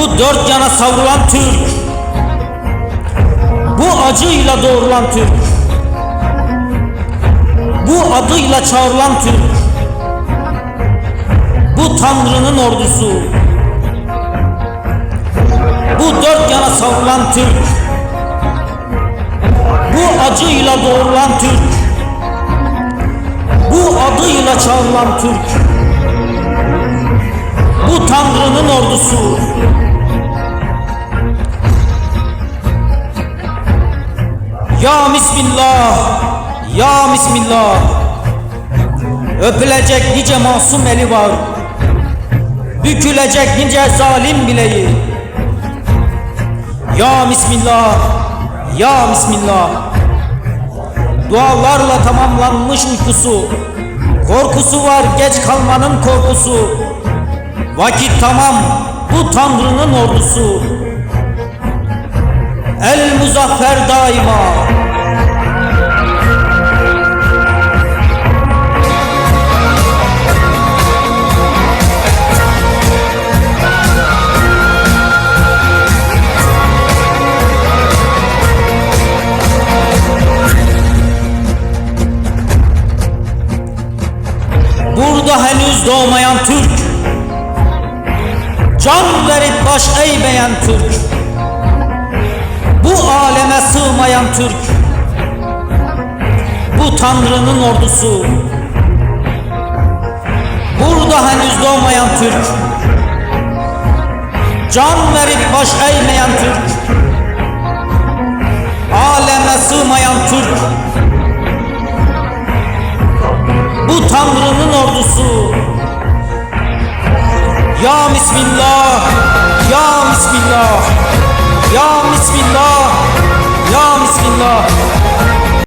Bu dört yana savrulan Türk. Bu acıyla doğrulan Türk. Bu adıyla çağrılan Türk. Bu Tanrı'nın ordusu. Bu dört yana savrulan Türk. Bu acıyla doğrulan Türk. Bu adıyla çağrılan Türk. Bu Tanrı'nın ordusu Ya Bismillah, Ya Bismillah. Öpülecek nice masum eli var. Bükülecek nice zalim bileği. Ya Bismillah, Ya Bismillah. Dualarla tamamlanmış uykusu. Korkusu var geç kalmanın korkusu. Vakit tamam bu Tanrı'nın ordusu. El muzaffer daima Burada henüz doğmayan Türk. Can verip baş eğmeyen Türk. Bu aleme sığmayan Türk. Bu Tanrı'nın ordusu. Burada henüz doğmayan Türk. Can verip baş eğmeyen Türk. Aleme sığmayan Türk Ya Bismillah Ya Bismillah